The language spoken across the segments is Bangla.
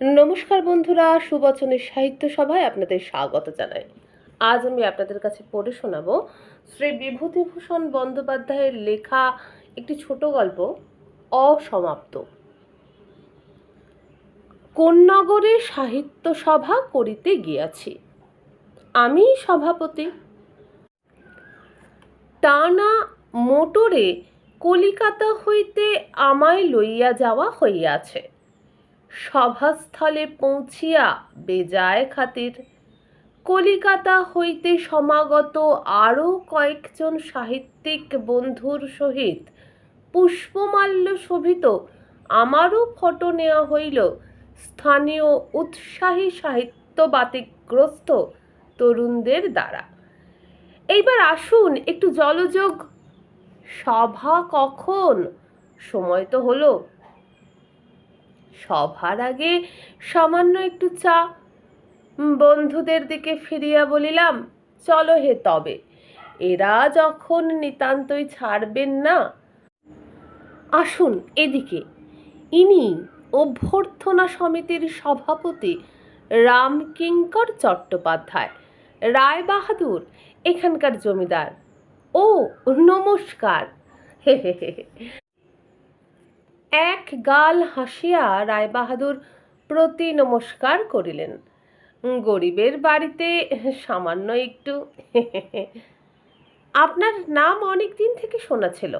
নমস্কার বন্ধুরা, সুবচনের সাহিত্য সভায় আপনাদের স্বাগত জানাই। আজ আমি আপনাদের কাছে পড়ে শোনাবো শ্রী বিভূতিভূষণ বন্দ্যোপাধ্যায়ের লেখা একটি ছোট গল্প, অসমাপ্ত। কোন্নগরে সাহিত্য সভা করিতে গিয়াছি। আমি সভাপতি। টানা মোটরে কলিকাতা হইতে আমায় লইয়া যাওয়া হইয়াছে। সভাস্থলে পৌঁছিয়া বেজায় খাতির। কলিকাতা হইতে সমাগত আরও কয়েকজন সাহিত্যিক বন্ধুর সহিত পুষ্পমাল্য শোভিত আমারও ফটো নেওয়া হইল। স্থানীয় উৎসাহী সাহিত্য বাতিগ্রস্ত তরুণদের দ্বারা। এইবার আসুন, একটু জলযোগ। সভা কখন? সময় তো হলো। সভার আগে সামান্য একটু চা। বন্ধুদের দিকে ফিরিয়া বলিলাম, চলো হে তবে, এরা যখন নিতান্তই ছাড়বেন না। আসুন এদিকে। ইনি অভ্যর্থনা সমিতির সভাপতি রামকিঙ্কর চট্টোপাধ্যায় রায় বাহাদুর এখানকার জমিদার। ও, নমস্কার। হে হে হে। এক গাল হাসিয়া রায়বাহাদুর প্রতি নমস্কার করিলেন। গরিবের বাড়িতে সামান্য একটু। আপনার নাম অনেক দিন থেকে শোনা ছিল।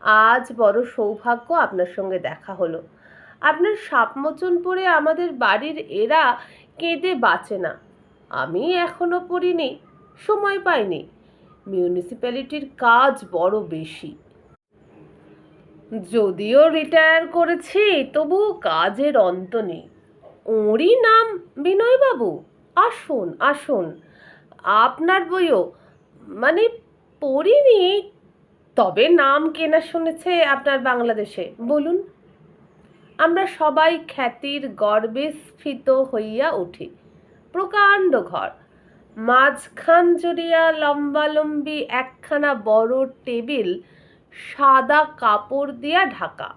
আজ বড় সৌভাগ্য আপনার সঙ্গে দেখা হলো। আপনার সাপমোচন পরে আমাদের বাড়ির এরা কেঁদে বাঁচে না। আমি এখনও পড়িনি, সময় পাইনি। মিউনিসিপ্যালিটির কাজ বড় বেশি। যদিও রিটায়ার করেছি, তবু কাজের অন্ত নেই। ওরই নাম বিনয়বাবু? আসুন আসুন। আপনার বইও মানে পড়িনি। তবে নাম কেনা শুনেছে আপনার বাংলাদেশে। বলুন। আমরা সবাই খ্যাতির গর্বে স্ফীত হইয়া উঠি। প্রকাণ্ড ঘর। মাঝখান জুড়িয়া লম্বালম্বি একখানা বড় টেবিল সাদা কাপড় দিয়া ঢাকা।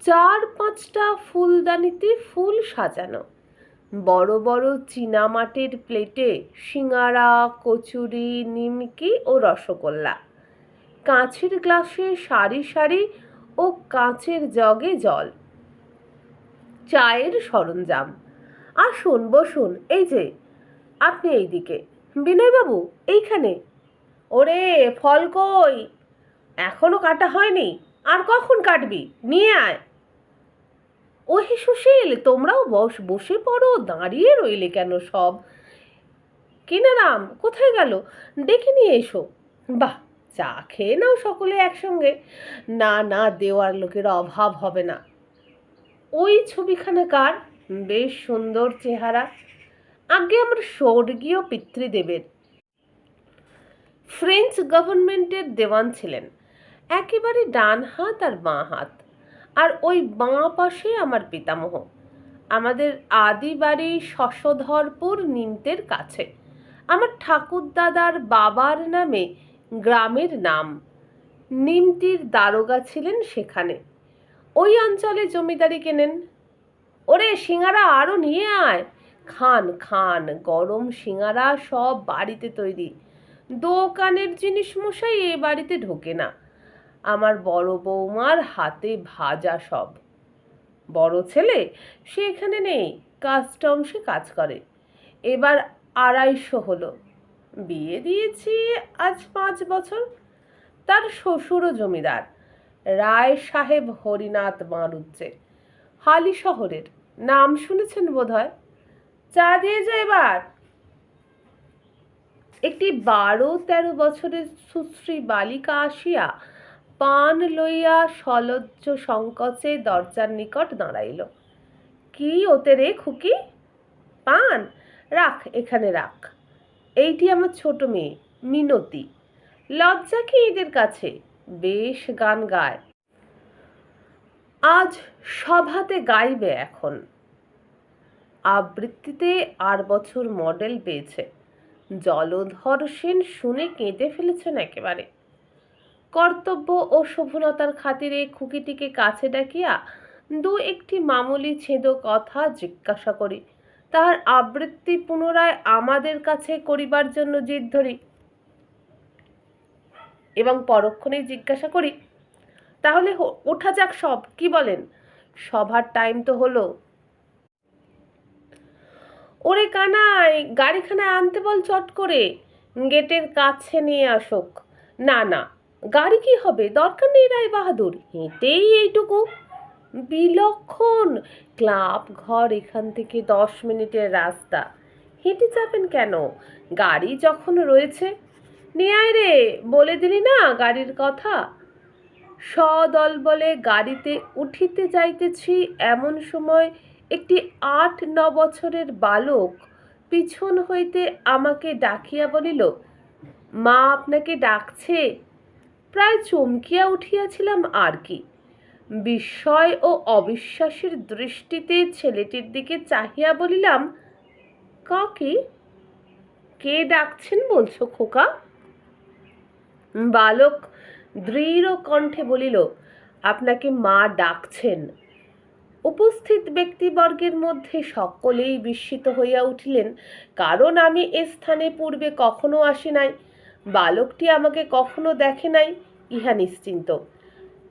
চার পাঁচটা ফুলদানিতে ফুল সাজানো। বড় বড় চীনামাটির প্লেটে সিঙাড়া কচুরি, নিমকি ও রসগোল্লা। কাঁচের গ্লাসে সারি সারি ও কাঁচের জগে জল। চায়ের সরঞ্জাম। আসুন, বসুন, এই যে, আপনি এইদিকে। বিনয়বাবু, এইখানে। ওরে, ফল কই? এখনও কাটা হয়নি? আর কখন কাটবি? নিয়ে আয়। ও হে সুশীল, তোমরাও বস, বসে পড়ো, দাঁড়িয়ে রইলে কেন সব? কিনারাম, কোথায় গেল? ডেকে নিয়ে এসো। বাহ, চা খেয়ে নাও সকলে একসঙ্গে। না না, দেওয়ার লোকের অভাব হবে না। ওই ছবিখানা কার? বেশ সুন্দর চেহারা। আগে আমার স্বর্গীয় পিতৃদেবের। ফ্রেঞ্চ গভর্নমেন্টের দেওয়ান ছিলেন। একেবারে ডান হাত আর বাঁ হাত। আর ওই বাঁ পাশে আমার পিতামহ। আমাদের আদি বাড়ি শশধরপুর নিমতের কাছে। আমার ঠাকুরদাদার বাবার নামে গ্রামের নাম। নিমতির দারোগা ছিলেন সেখানে। ওই অঞ্চলে জমিদারি কেনেন। ওরে সিঙ্গারা আরও নিয়ে আয়। খান খান, গরম সিঙ্গারা সব বাড়িতে তৈরি। দোকানের জিনিস মশাই এ বাড়িতে ঢোকে না। আমার বড় বৌমার হাতে ভাজা সব। বড় ছেলে, সে এখানে নেই কাস্টমসে কাজ করে। এবার আড়াইশো হলো। বিয়ে দিয়েছি আজ পাঁচ বছর। তার শ্বশুরও জমিদার। রায় সাহেব হরিনাথ মারুজ্জে। হালি শহরের। নাম শুনেছেন বোধহয়? চা দিয়ে যা এবার। একটি বারো তেরো বছরের সুশ্রী বালিকা আসিয়া পান লইয়া সলজ্জ সংকোচে দরজার নিকট দাঁড়াইল। কি ওতে রে খুকি? পান? রাখ, এখানে রাখ। এইটি আমার ছোট মেয়ে, মিনতি। লজ্জা কি এদের কাছে? বেশ গান গায়। আজ সভাতে গাইবে এখন। আবৃত্তিতে আর বছর মডেল পেয়েছে। জলধর সেন শুনে কেঁদে ফেলেছেন একেবারে। কর্তব্য ও শোভনতার খাতিরে খুকিটিকে কাছে ডাকিয়া দু একটি মামুলি ছেদ কথা জিজ্ঞাসা করি, তাহার আবৃত্তি পুনরায় আমাদের কাছে করিবার জন্য জিদ ধরি? এবং পরক্ষণেই জিজ্ঞাসা করি, তাহলে ওঠা যাক সব, কি বলেন? সভার টাইম তো হলো। ওরে কানাই গাড়িখানা আনতে বল চট করে, গেটের কাছে নিয়ে আসুক। না না গাড়ি কি হবে? দরকার নেই রায় বাহাদুর হেঁটেই এইটুকু। বিলক্ষণ ক্লাব ঘর এখান থেকে দশ মিনিটের রাস্তা। হেঁটে যাবেন কেন? গাড়ি যখন রয়েছে। নেয় রে, বলে দিলি না গাড়ির কথা? সদল বলে গাড়িতে উঠিতে যাইতেছি এমন সময় একটি আট ন বছরের বালক পিছন হইতে আমাকে ডাকিয়া বলিল, মা আপনাকে ডাকছে? প্রায় চমকিয়া উঠিয়াছিলাম আর কি। বিস্ময় ও অবিশ্বাসের দৃষ্টিতে ছেলেটির দিকে চাহিয়া বলিলাম কাকে কে ডাকছেন বলছো খোকা? বালক দৃঢ় কণ্ঠে বলিল, আপনাকে মা ডাকছেন। উপস্থিত ব্যক্তিবর্গের মধ্যে সকলেই বিস্মিত হইয়া উঠিলেন, কারণ আমি এ স্থানে পূর্বে কখনো আসি নাই। বালকটি আমাকে কখনো দেখে নাই, ইহা নিশ্চিন্ত।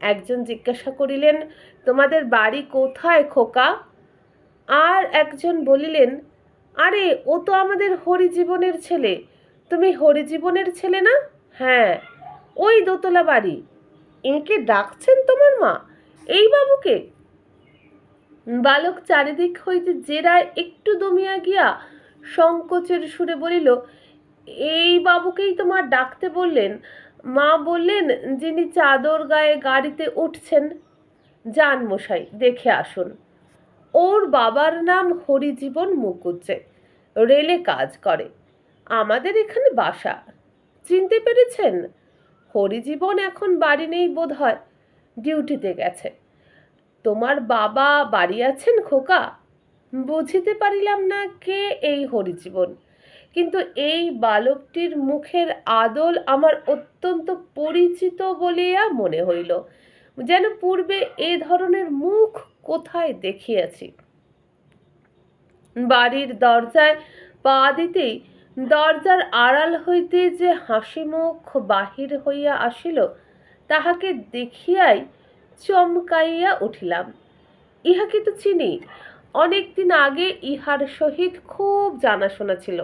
একজন জিজ্ঞাসা করিলেন, তোমাদের বাড়ি কোথায় খোকা? আর একজন বলিলেন, আরে, ও তো আমাদের হরিজীবনের ছেলে। তুমি হরিজীবনের ছেলে না? হ্যাঁ ওই দোতলা বাড়ি। এঁকে ডাকছেন তোমার মা? এই বাবুকে? বালক চারিদিক হইতে জেরায় একটু দমিয়া গিয়া সংকোচের সুরে বলিল এই বাবুকেই তোমার ডাকতে বললেন। মা বললেন, যিনি চাদর গায়ে গাড়িতে উঠছেন যান মশাই দেখে আসুন। ওর বাবার নাম হরিজীবন মুকুজ্জে রেলে কাজ করে। আমাদের এখানে বাসা। চিনতে পেরেছেন? হরিজীবন এখন বাড়ি নেই বোধ হয় ডিউটিতে গেছে। তোমার বাবা বাড়ি আছেন খোকা? বুঝিতে পারিলাম না কে এই হরিজীবন। কিন্তু এই বালকটির মুখের আদল আমার অত্যন্ত পরিচিত বলিয়া মনে হইল। যেন পূর্বে এ ধরনের মুখ কোথায় দেখিয়াছি। বাড়ির দরজায় পা দিতেই দরজার আড়াল হইতে যে হাসি মুখ বাহির হইয়া আসিল, তাহাকে দেখিয়াই চমকাইয়া উঠিলাম। ইহাকে তো চিনি, অনেকদিন আগে ইহার সহিত খুব জানাশোনা ছিল।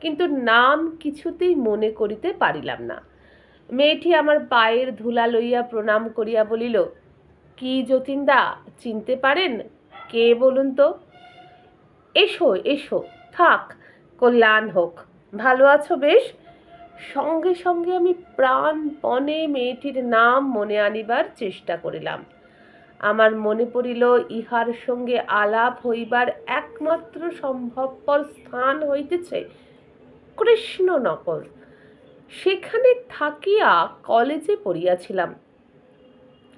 কিন্তু নাম কিছুতেই মনে করিতে পারিলাম না। মেয়েটি আমার পায়ের ধুলা লইয়া প্রণাম করিয়া বলিল, কি যতীনদা, চিনতে পারেন? কে বলুন তো? এসো এসো, থাক, কল্যাণ হোক, ভালো আছো বেশ? সঙ্গে সঙ্গে আমি প্রাণপণে মেয়েটির নাম মনে আনিবার চেষ্টা করিলাম। আমার মনে পড়িল, ইহার সঙ্গে আলাপ হইবার একমাত্র সম্ভবপর স্থান হইতেছে কৃষ্ণনগর সেখানে থাকিয়া কলেজে পড়িয়াছিলাম।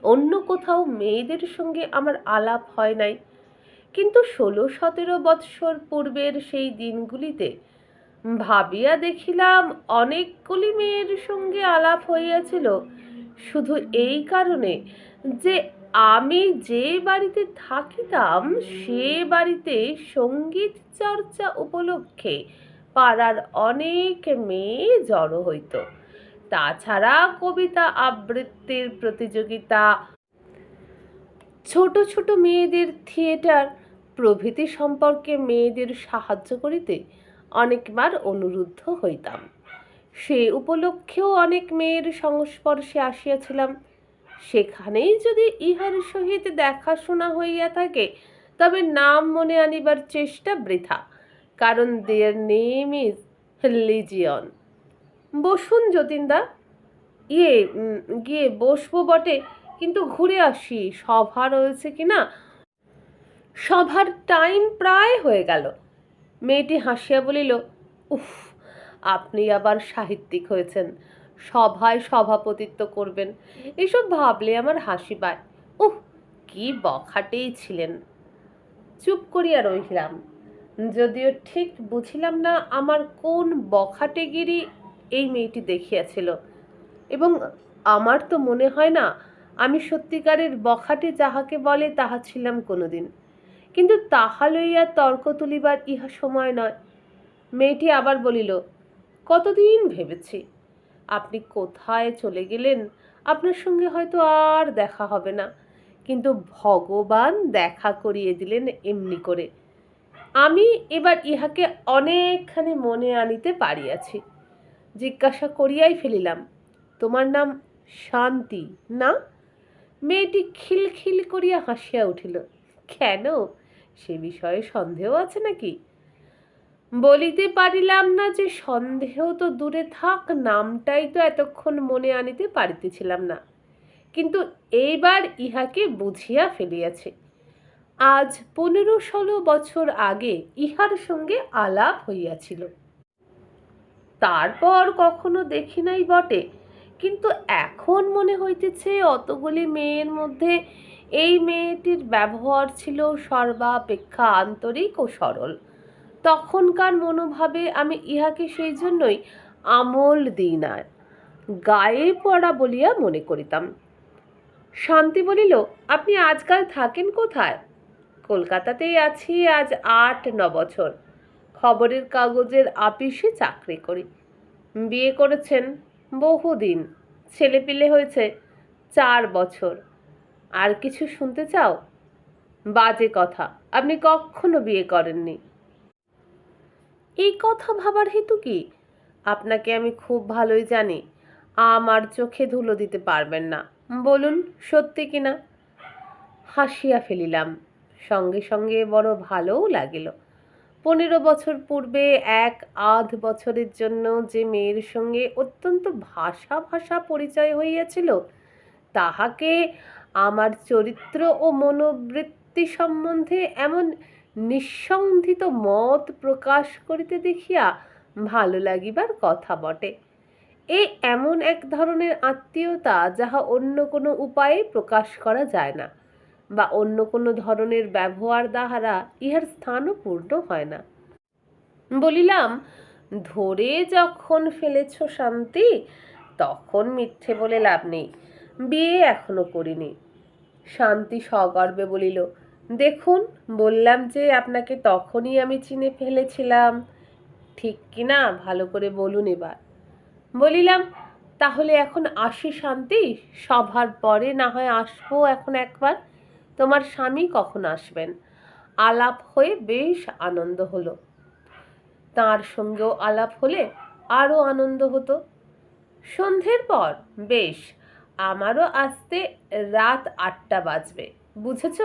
অন্য কোথাও মেয়েদের সঙ্গে আমার আলাপ হয় নাই। কিন্তু ষোলো সতেরো বৎসর পূর্বের সেই দিনগুলিতে ভাবিয়া দেখিলাম অনেকগুলি মেয়ের সঙ্গে আলাপ হইয়াছিল। শুধু এই কারণে যে আমি যে বাড়িতে থাকিতাম সে বাড়িতে সংগীত চর্চা উপলক্ষে পাড়ার অনেক মেয়ে জড়ো হইত। তাছাড়া কবিতা আবৃত্তির প্রতিযোগিতা, ছোট ছোট মেয়েদের থিয়েটার প্রভৃতি সম্পর্কে মেয়েদের সাহায্য করিতে অনেকবার অনুরুদ্ধ হইতাম। সে উপলক্ষেও অনেক মেয়ের সংস্পর্শে আসিয়াছিলাম। সেখানেই যদি ইহার সহিত দেখাশোনা হইয়া থাকে, তবে নাম মনে আনিবার চেষ্টা বৃথা। কারণ দেয়ার নেম ইজ লিজিয়ন বসুন যতীনদা। ইয়ে গিয়ে বসবো বটে, কিন্তু ঘুরে আসি, সভা রয়েছে কি না? সভার টাইম প্রায় হয়ে গেল। মেয়েটি হাসিয়া বলিল, উফ, আপনি আবার সাহিত্যিক হয়েছেন। সভায় সভাপতিত্ব করবেন। এসব ভাবলে আমার হাসি পায়। উহ, কি বখাটেই ছিলেন। চুপ করিয়া রহিলাম যদিও ঠিক বুঝিলাম না আমার কোন বখাটেগিরি এই মেয়েটি দেখিয়াছিল। এবং আমার তো মনে হয় না, আমি সত্যিকারের বখাটে যাহাকে বলে তাহা ছিলাম কোনোদিন। কিন্তু তাহা লইয়া তর্ক তুলিবার ইহা সময় নয়। মেয়েটি আবার বলিল, কতদিন ভেবেছি? আপনি কোথায় চলে গেলেন? আপনার সঙ্গে হয়তো আর দেখা হবে না। কিন্তু ভগবান দেখা করিয়ে দিলেন এমনি করে। আমি এবার ইহাকে অনেকখানি মনে আনিতে পারিয়াছি। জিজ্ঞাসা করিয়াই ফেলিলাম, তোমার নাম শান্তি না? মেয়েটি খিলখিল করিয়া হাসিয়া উঠিল, কেন? সে বিষয়ে সন্দেহ আছে নাকি? বলিতে পারিলাম না যে সন্দেহ তো দূরে থাক, নামটাই তো এতক্ষণ মনে আনিতে পারিতেছিলাম না। কিন্তু এইবার ইহাকে বুঝিয়া ফেলিয়াছে। আজ পনেরো ষোলো বছর আগে ইহার সঙ্গে আলাপ হইয়াছিল। তারপর কখনো দেখি নাই বটে, কিন্তু এখন মনে হইতেছে অতগুলি মেয়ের মধ্যে এই মেয়েটির ব্যবহার ছিল সর্বাপেক্ষা আন্তরিক ও সরল। তখনকার মনোভাবে আমি ইহাকে সেই জন্যই আমল দিই না, গায়ে পড়া বলিয়া মনে করিতাম। শান্তি বলিল, আপনি আজকাল থাকেন কোথায়? কলকাতাতেই আছি, আজ আট, ন বছর। খবরের কাগজের আপিসে চাকরি করি। বিয়ে করেছেন বহুদিন, ছেলেপিলে হয়েছে চার বছর। আর কিছু শুনতে চাও? বাজে কথা, আপনি কখনো বিয়ে করেননি। এই কথা ভাবার হেতু কি? আপনাকে আমি খুব ভালোই জানি, আমার চোখে ধুলো দিতে পারবেন না। বলুন, সত্যি কি না হাসিয়া ফেলিলাম। সঙ্গে সঙ্গে বড় ভালোও লাগিল। পনেরো বছর পূর্বে এক আধ বছরের জন্য যে মেয়ের সঙ্গে অত্যন্ত ভাষা ভাষা পরিচয় হইয়াছিল, তাহাকে আমার চরিত্র ও মনোবৃত্তি সম্বন্ধে এমন নিঃসন্ধিত মত প্রকাশ করিতে দেখিয়া ভালো লাগিবার কথা বটে। এ এমন এক ধরনের আত্মীয়তা যাহা অন্য কোনো উপায়ে প্রকাশ করা যায় না। বা অন্য কোনো ধরনের ব্যবহার দ্বারা ইহার স্থানও পূর্ণ হয় না। বলিলাম, ধরে যখন ফেলেছ শান্তি, তখন মিথ্যে বলে লাভ নেই। বিয়ে এখনও করিনি। শান্তি সগর্বে বলিল, দেখুন, বললাম যে আপনাকে তখনই আমি চিনে ফেলেছিলাম। ঠিক কি না? ভালো করে বলুন এবার। বলিলাম, তাহলে এখন আসি শান্তি? সভার পরে না হয় আসব এখন একবার? তোমার স্বামী কখন আসবেন? আলাপ হয়ে বেশ আনন্দ হলো। তার সঙ্গেও আলাপ হলে আরও আনন্দ হতো। সন্ধ্যের পর, বেশ, আমারও আসতে রাত আটটা বাজবে, বুঝেছ?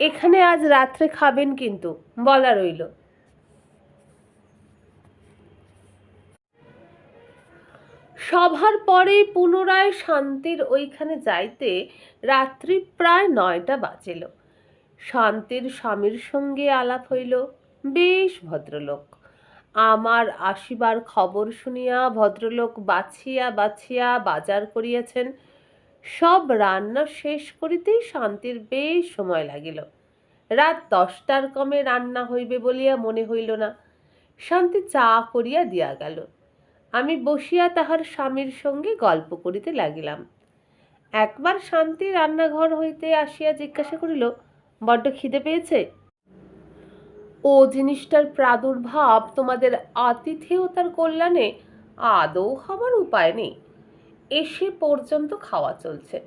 এখানে আজ রাত্রে খাবেন কিন্তু, বলা রইল। সভার পরে পুনরায় শান্তির ওইখানে যাইতে রাত্রি প্রায় নয়টা বাজিল। শান্তির স্বামীর সঙ্গে আলাপ হইল। বেশ ভদ্রলোক। আমার আসিবার খবর শুনিয়া ভদ্রলোক বাছিয়া বাছিয়া বাজার করিয়াছেন। সব রান্না শেষ করিতেই শান্তির বেশ সময় লাগিল। রাত দশটার কমে রান্না হইবে বলিয়া মনে হইল না। শান্তি চা করিয়া দিয়া গেল। আমি বসিয়া তাহার স্বামীর সঙ্গে গল্প করিতে লাগিলাম। একবার শান্তি রান্নাঘর হইতে আসিয়া জিজ্ঞাসা করিল, বড্ড খিদে পেয়েছে? ও জিনিসটার প্রাদুর্ভাব তোমাদের আতিথেয়তার কল্যাণে আদৌ হবার উপায় নেই। এসে পর্যন্ত খাওয়া চলছে।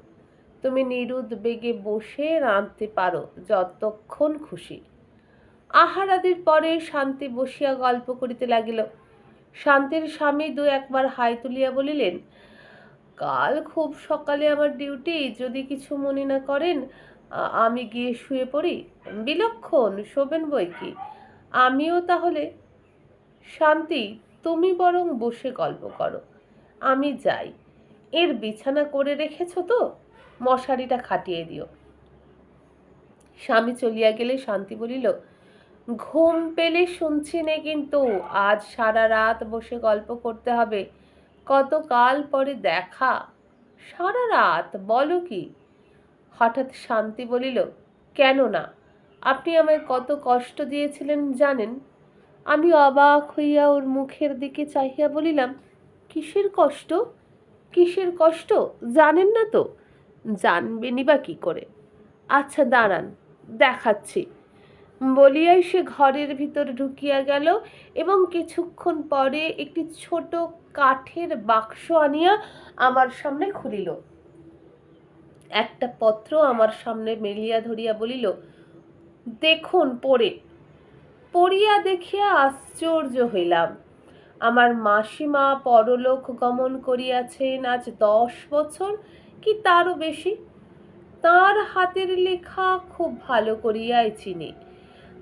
তুমি নিরুদ্বেগে বসে রাঁধতে পারো, যতক্ষণ খুশি। আহারাদির পরে শান্তি বসিয়া গল্প করিতে লাগিল শান্তির স্বামী দু একবার হাই তুলিয়া বলিলেন, কাল খুব সকালে আমার ডিউটি, যদি কিছু মনে না করেন আমি গিয়ে শুয়ে পড়ি। বিলক্ষণ, শোবেন বই কি? আমিও তাহলে শান্তি, তুমি বরং বসে গল্প করো। আমি যাই। এর বিছানা করে রেখেছ তো? মশারিটা খাটিয়ে দিও। স্বামী চলিয়া গেলে শান্তি বলিল ঘুম পেলে শুনছি নে কিন্তু, আজ সারা রাত বসে গল্প করতে হবে। কতকাল পরে দেখা? সারা রাত? বলো কি? হঠাৎ শান্তি বলিল, কেন না? আপনি আমায় কত কষ্ট দিয়েছিলেন জানেন? আমি অবাক হইয়া ওর মুখের দিকে চাহিয়া বলিলাম, কিসের কষ্ট? কিসের কষ্ট? জানেন না তো? জানবেনই বা কী করে? আচ্ছা দাঁড়ান, দেখাচ্ছি। বলিয়াই সে ঘরের ভিতর ঢুকিয়া গেল এবং কিছুক্ষণ পরে একটি ছোট কাঠের বাক্স আনিয়া আমার সামনে খুলিল। একটা পত্র আমার সামনে মেলিয়া ধরিয়া বলিল, দেখুন পড়ে। পড়িয়া দেখিয়া আশ্চর্য হইলাম। আমার মাসিমা পরলোক গমন করিয়াছেন আজ দশ বছর, কি তারও বেশি? তার হাতের লেখা খুব ভালো করিয়াই চিনি।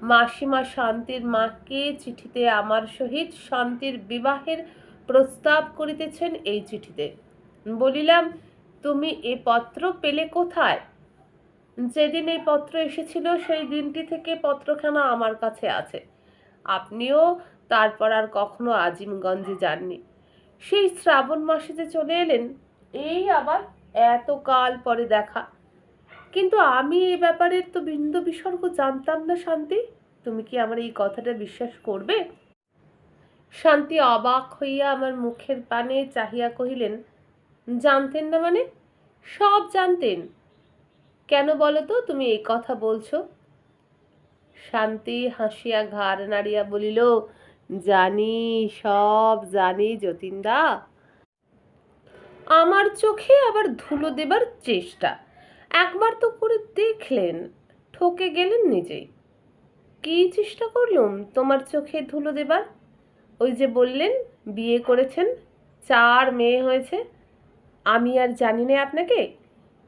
মাসিমা শান্তির মাকে চিঠিতে আমার সহিত শান্তির বিবাহের প্রস্তাব করিতেছেন এই চিঠিতে। বলিলাম, তুমি এ পত্র পেলে কোথায়? যেদিন এই পত্র এসেছিল, সেই দিনটি থেকে পত্রখানা আমার কাছে আছে। আপনিও তারপর আর কখনো আজিমগঞ্জে যাননি। সেই শ্রাবণ মাসে যে চলে এলেন, এই আবার এত কাল পরে দেখা। কিন্তু আমি এ ব্যাপারের তো বিন্দু বিসর্গ জানতাম না, শান্তি। তুমি কি আমার এই কথাটা বিশ্বাস করবে? শান্তি অবাক হইয়া আমার মুখের পানে চাহিয়া কহিলেন, জানতেন না মানে? সব জানতেন। কেন বলো তো, তুমি এই কথা বলছো? শান্তি হাসিয়া ঘাড় নাড়িয়া বলিল, জানি, সব জানি যতীনদা। আমার চোখে আবার ধুলো দেবার চেষ্টা। একবার তো করে দেখলেন, ঠকে গেলেন নিজেই। কী চেষ্টা করলুম তোমার চোখে ধুলো দেবার? ওই যে বললেন, বিয়ে করেছেন, চার মেয়ে হয়েছে। আমি আর জানি না আপনাকে,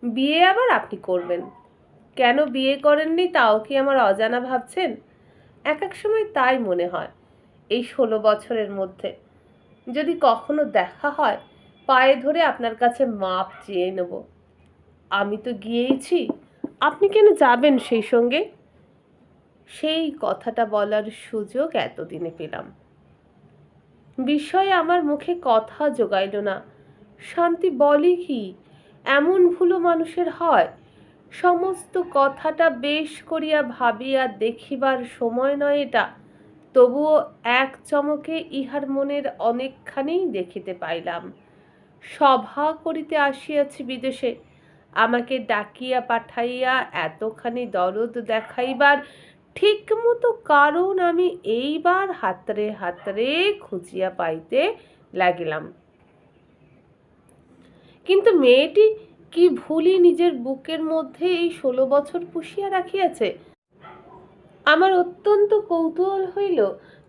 বিয়ে আবার আপনি করবেন। কেন বিয়ে করেননি তাও কি আমার অজানা ভাবছেন? এক এক সময় তাই মনে হয়, এই ষোলো বছরের মধ্যে। যদি কখনো দেখা হয়, পায়ে ধরে আপনার কাছে মাপ চেয়ে নেব। আমি তো গিয়েইছি। আপনি কেন যাবেন সেই সঙ্গে? সেই কথাটা বলার সুযোগ এতদিনে পেলাম। বিষয়ে আমার মুখে কথা জোগাইল না। শান্তি বলে কি? এমন ভুলো মানুষের হয়। সমস্ত কথাটা বেশ করিয়া ভাবিয়া দেখিবার সময় নয় এটা। তবুও এক চমকে ইহার মনের অনেকখানি দেখিতে পাইলাম। সভা করিতে আসিয়াছি বিদেশে। আমাকে ডাকিয়া পাঠাইয়া এতখানি দরদ দেখাইবার ঠিক মতো কারণ আমি এইবার হাতরে হাতরে খুঁজিয়া পাইতে লাগিলাম। কিন্তু মেয়েটি কি ভুলি নিজের বুকের মধ্যে এই ষোলো বছর পুষিয়া রাখিয়াছে? আমার অত্যন্ত কৌতূহল হইল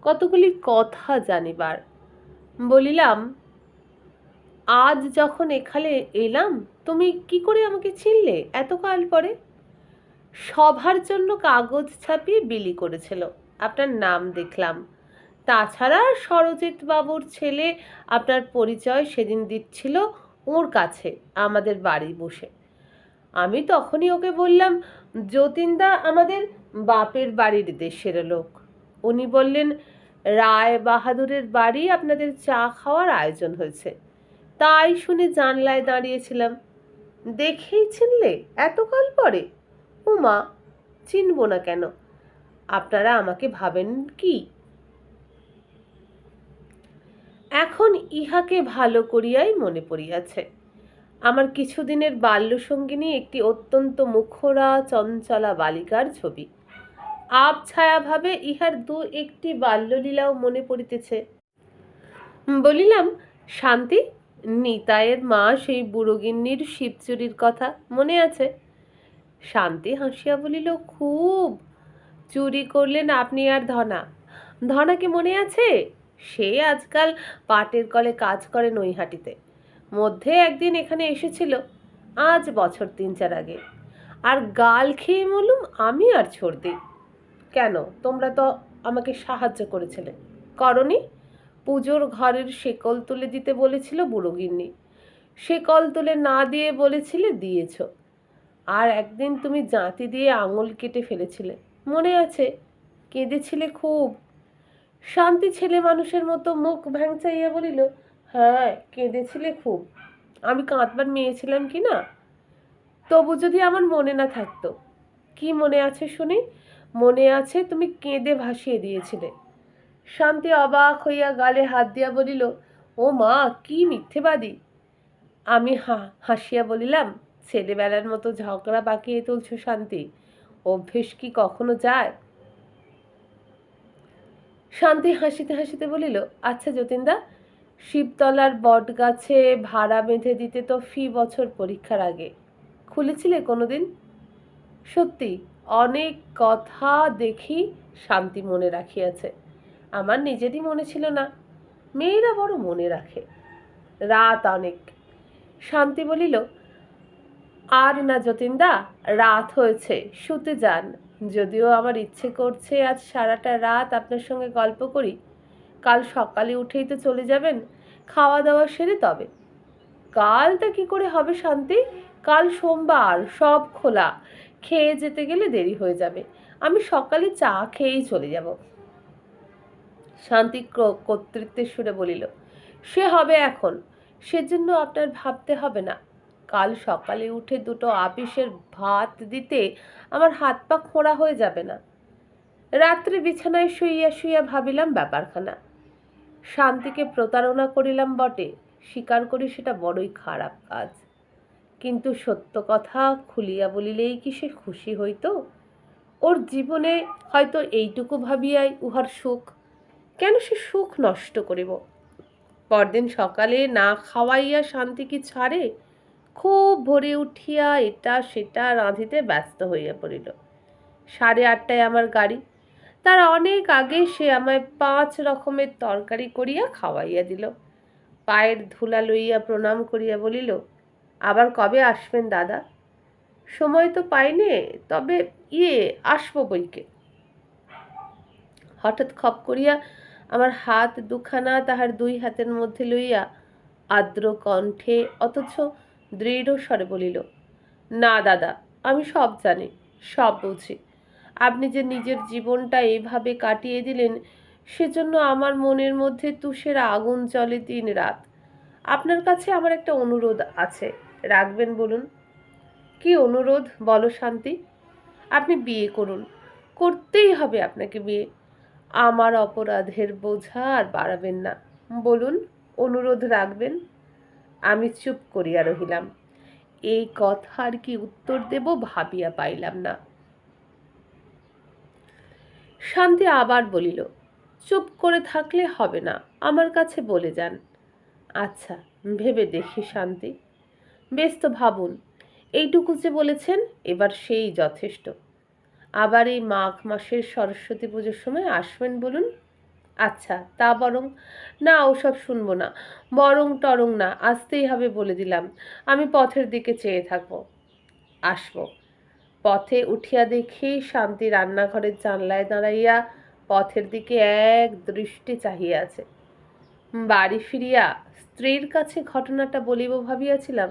কতগুলি কথা জানিবার। বলিলাম, আজ যখন এখানে এলাম তুমি কি করে আমাকে চিনলে এতকাল পরে? সভার জন্য কাগজ ছাপিয়ে বিলি করেছিল, আপনার নাম দেখলাম। তাছাড়া সরজিৎ বাবুর ছেলে আপনার পরিচয় সেদিন দিচ্ছিল ওর কাছে, আমাদের বাড়ি বসে। আমি তখনই ওকে বললাম, যতীনদা আমাদের বাপের বাড়ির দেশের লোক। উনি বললেন, রায় বাহাদুরের বাড়ি আপনাদের চা খাওয়ার আয়োজন হয়েছে। তাই শুনে জানলায় দাঁড়িয়েছিলাম। দেখেই চিনলে? এতকাল পরে? উমা চিনব না কেন? আপনারা আমাকে ভাবেন কি? এখন ইহাকে ভালো করিয়াই মনে পড়িয়াছে। আমার কিছুদিনের বাল্যসঙ্গিনী একটি অত্যন্ত মুখরা, চঞ্চলা বালিকার ছবি। আব ছায়াভাবে ইহার দু একটি বাল্যলীলাও মনে পড়িতেছে। বলিলাম, শান্তি? নিতাইয়ের মা সেই বুড়োগিন্নির শিবচুরির কথা মনে আছে? শান্তি হাসিয়া বলিল, খুব। চুরি করলেন আপনি আর ধনা। ধনা কি মনে আছে? সে আজকাল পাটের কলে কাজ করে নৈহাটিতে। মধ্যে একদিন এখানে এসেছিল, আজ বছর তিন চার আগে। আর গাল খেয়ে বলুম, আমি আর ছড়দি কেন? তোমরা তো আমাকে সাহায্য করেছিলে। করনি? পুজোর ঘরের শেকল তুলে দিতে বলেছিল বুড়োগিন্নি। শেকল তুলে না দিয়ে বলেছিলে দিয়েছ। আর একদিন তুমি জাঁতি দিয়ে আঙুল কেটে ফেলেছিলে। মনে আছে? কেঁদেছিলে খুব। শান্তি ছেলে মানুষের মতো মুখ ভ্যাংচাইয়া বলিল হ্যাঁ কেঁদেছিলে খুব। আমি কাঁদবার মেয়ে ছিলাম কি না? তবু যদি আমার মনে না থাকতো। কি মনে আছে শুনি? মনে আছে তুমি কেঁদে ভাসিয়ে দিয়েছিলে। শান্তি অবাক হইয়া গালে হাত দিয়া বলিল, ও মা, কি মিথ্যেবাদী? আমি হা, হাসিয়া বলিলাম, ছেলেবেলার মতো ঝগড়া বাকিয়ে তুলছ শান্তি, অভ্যেস কি কখনো যায়? শান্তি হাসিতে হাসিতে বলিল আচ্ছা যতীনদা, শিবতলার বট গাছে ভাড়া বেঁধে দিতে তো ফি বছর পরীক্ষার আগে, খুলেছিলে কোনোদিন? সত্যি, অনেক কথা দেখি শান্তি মনে রাখিয়াছে। আমার নিজেরই মনে ছিল না। মেয়েরা বড় মনে রাখে। রাত অনেক। শান্তি বলিল, আর না যতীনদা, রাত হয়েছে, শুতে যান। যদিও আমার ইচ্ছে করছে আজ সারাটা রাত আপনার সঙ্গে গল্প করি। কাল সকালে উঠেই তো চলে যাবেন খাওয়া দাওয়া সেরে তবে। কালটা কি করে হবে শান্তি? কাল সোমবার, সব খোলা। খেয়ে যেতে গেলে দেরি হয়ে যাবে। আমি সকালে চা খেয়েই চলে যাব। শান্তি কর্তৃত্বের সুরে বলিল, সে হবে এখন। সেজন্য আপনার ভাবতে হবে না। কাল সকালে উঠে দুটো আপিসের ভাত দিতে আমার হাত পা খোঁড়া হয়ে যাবে না। রাত্রে বিছানায় শুইয়া শুইয়া ভাবিলাম ব্যাপারখানা। শান্তিকে প্রতারণা করিলাম বটে। স্বীকার করি সেটা বড়ই খারাপ কাজ। কিন্তু সত্য কথা খুলিয়া বলিলেই কি সে খুশি হইত? ওর জীবনে হয়তো এইটুকু ভাবিয়াই উহার সুখ কেন সে সুখ নষ্ট করিব? পরদিন সকালে না খাওয়াইয়া শান্তি কি ছাড়ে? খুব ভোরে উঠিয়া এটা সেটা রাঁধিতে ব্যস্ত হইয়া পড়িল। সাড়ে আটটায় আমার গাড়ি। তার অনেক আগে সে আমায় পাঁচ রকমের তরকারি করিয়া খাওয়াইয়া দিল। পায়ের ধুলা লইয়া প্রণাম করিয়া বলিল, আবার কবে আসবেন দাদা? সময় তো পাইনে, তবে ইয়ে আসব বইকে। হঠাৎ খপ করিয়া আমার হাত দুখানা তাহার দুই হাতের মধ্যে লইয়া আর্দ্র কণ্ঠে অথচ দৃঢ় স্বরে বলিল, না দাদা, আমি সব জানি, সব বুঝি। আপনি যে নিজের জীবনটা এইভাবে কাটিয়ে দিলেন, সেজন্য আমার মনের মধ্যে তুষের আগুন চলে দিন রাত। আপনার কাছে আমার একটা অনুরোধ আছে, রাখবেন বলুন? কি অনুরোধ? বলো শান্তি। আপনি বিয়ে করুন, করতেই হবে আপনাকে বিয়ে। আমার অপরাধের বোঝা আর বাড়াবেন না। বলুন, অনুরোধ রাখবেন? আমি চুপ করিয়া রহিলাম। এই কথার কি উত্তর দেব ভাবিয়া পাইলাম না। শান্তি আবার বলিল, চুপ করে থাকলে হবে না, আমার কাছে বলে যান। আচ্ছা ভেবে দেখি শান্তি। বেশ তো, ভাবুন, এইটুকু যে বলেছেন, এবার সেই যথেষ্ট। আবার এই মাঘ মাসের সরস্বতী পুজোর সময় আসবেন বলুন? আচ্ছা তা বরং না, ওসব শুনব না। বরং টরং না, আসতেই হবে বলে দিলাম। আমি পথের দিকে চেয়ে থাকব। আসব। পথে উঠিয়া দেখি শান্তি রান্নাঘরের জানলায় দাঁড়াইয়া পথের দিকে এক দৃষ্টি চাহিয়া আছে। বাড়ি ফিরিয়া স্ত্রীর কাছে ঘটনাটা বলিব ভাবিয়াছিলাম।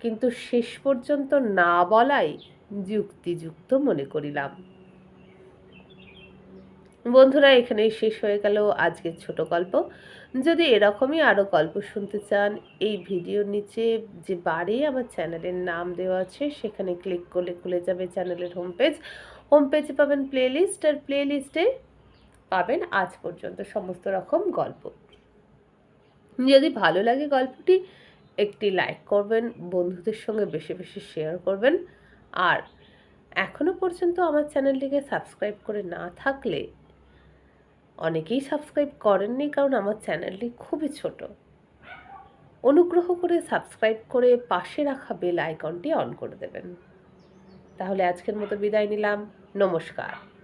কিন্তু শেষ পর্যন্ত না বলাই যুক্তিযুক্ত মনে করিলাম। বন্ধুরা, এখানেই শেষ হয়ে গেল আজকের ছোট গল্প। যদি এরকমই আরও গল্প শুনতে চান, এই ভিডিওর নিচে যে বারে আমার চ্যানেলের নাম দেওয়া আছে, সেখানে ক্লিক করলে খুলে যাবে চ্যানেলের হোম পেজ হোম পেজে পাবেন প্লেলিস্ট আর প্লেলিস্টে পাবেন আজ পর্যন্ত সমস্ত রকম গল্প। যদি ভালো লাগে গল্পটি, একটি লাইক করবেন, বন্ধুদের সঙ্গে বেশি বেশি শেয়ার করবেন। আর এখনও পর্যন্ত আমার চ্যানেলটিকে সাবস্ক্রাইব করে না থাকলে অনেকেই সাবস্ক্রাইব করেননি কারণ আমার চ্যানেলটি খুবই ছোট। অনুগ্রহ করে সাবস্ক্রাইব করে পাশে রাখা বেল আইকনটি অন করে দেবেন। তাহলে আজকের মতো বিদায় নিলাম। নমস্কার।